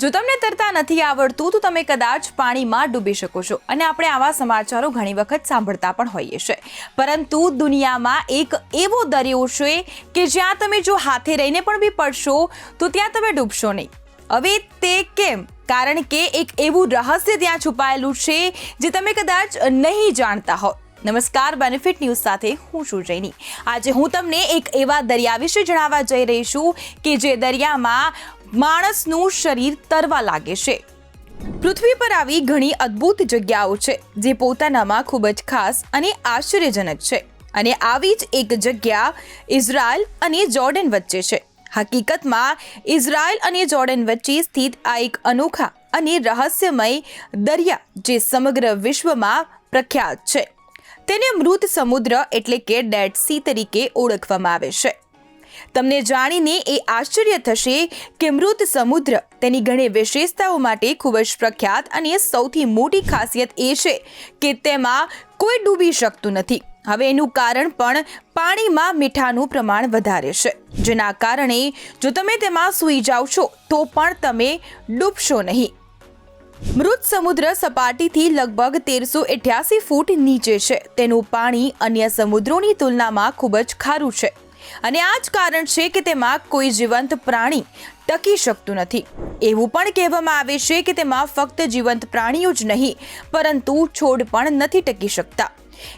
જો તમને તરતા નથી આવડતું, તો તમે કદાચ પાણીમાં ડૂબી શકો છો. અને આપણે આવા સમાચારો ઘણી વખત સાંભળતા પણ હોઈએ છીએ. પરંતુ દુનિયામાં એક એવો દરિયો છે કે જ્યાં તમે જો હાથે રહીને પણ બી પડશો, તો ત્યાં તમે ડૂબશો નહીં. હવે તે કેમ? કારણ કે એક એવું રહસ્ય ત્યાં છુપાયેલું છે, જે તમે કદાચ નહીં જાણતા હો. નમસ્કાર બેનિફિટ ન્યૂઝ સાથે હું છું જૈની. આજે હું તમને એક એવા દરિયા વિશે જણાવવા જઈ રહી છું કે જે દરિયામાં માણસનું શરીર તરવા લાગે છે. પૃથ્વી પર આવી ઘણી અદ્ભુત જગ્યાઓ છે, જે પોતાનામાં ખૂબ જ ખાસ અને આશ્ચર્યજનક છે. અને આવી જ એક જગ્યા ઇઝરાયલ અને જોર્ડન વચ્ચે છે. હકીકતમાં, ઇઝરાયલ અને જોર્ડન વચ્ચે સ્થિત આ એક અનોખા અને રહસ્યમય દરિયા, જે સમગ્ર વિશ્વમાં પ્રખ્યાત છે. તેને મૃત સમુદ્ર એટલે કે ડેડ સી તરીકે ઓળખવામાં આવે છે. તમને જાણીને એ આશ્ચર્ય થશે કે મૃત સમુદ્ર તેની ઘણી વિશેષતાઓ માટે ખૂબ જ પ્રખ્યાત અને સૌથી મોટી ખાસિયત એ છે કે તેમાં કોઈ ડૂબી શકતું નથી. હવે એનું કારણ પણ પાણીમાં મીઠાનું પ્રમાણ વધારે છે. જેના કારણે જો તમે તેમાં સૂઈ જાઓ છો, તો પણ તમે ડૂબશો નહીં. મૃત સમુદ્ર સપાટીથી લગભગ તેરસો અઠ્યાસી ફૂટ નીચે છે. તેનું પાણી અન્ય સમુદ્રોની તુલનામાં ખૂબ જ ખારું છે. અને આ જ કારણ છે કે તેમાં કોઈ જીવંત પ્રાણી ટકી શકતું નથી. એવું પણ કહેવામાં આવે છે કે તેમાં ફક્ત જીવંત પ્રાણીઓ જ નહીં, પરંતુ છોડ પણ નથી ટકી શકતા.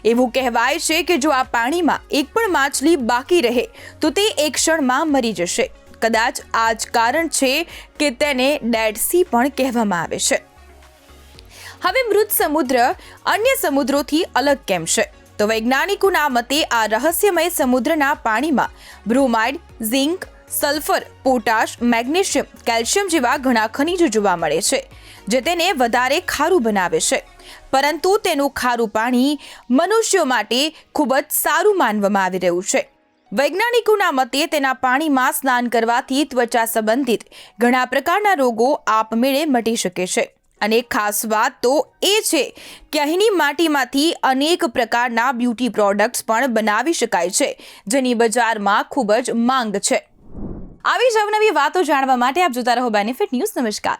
એવું કહેવાય છે કે જો આ પાણીમાં એક પણ માછલી બાકી રહે, તો તે એક ક્ષણમાં મરી જશે. કદાચ આ જ કારણ છે કે તેને ડેડ સી પણ કહેવામાં આવે છે. હવે મૃત સમુદ્ર અન્ય સમુદ્રોથી અલગ કેમ છે? તો વૈજ્ઞાનિકોના મતે આ રહસ્યમય સમુદ્રના પાણીમાં bromide, zinc, sulphur, potash, magnesium, calcium જેવા ઘણા ખનિજો જોવા મળે છે, જે તેને વધારે ખારું બનાવે છે. પરંતુ તેનું ખારું પાણી મનુષ્યો માટે ખૂબ જ સારું માનવામાં આવી રહ્યું છે. વૈજ્ઞાનિકોના મતે તેના પાણીમાં સ્નાન કરવાથી ત્વચા સંબંધિત ઘણા પ્રકારના રોગો આપમેળે મટી શકે છે. અને ખાસ વાત તો એ છે કે અહીંની માટીમાંથી અનેક પ્રકારના બ્યુટી પ્રોડક્ટ્સ પણ બનાવી શકાય છે, જેની બજારમાં ખૂબ જ માંગ છે. આવી જ અવનવી વાતો જાણવા માટે આપ જોતા રહો બેનિફિટ ન્યૂઝ નમસ્કાર.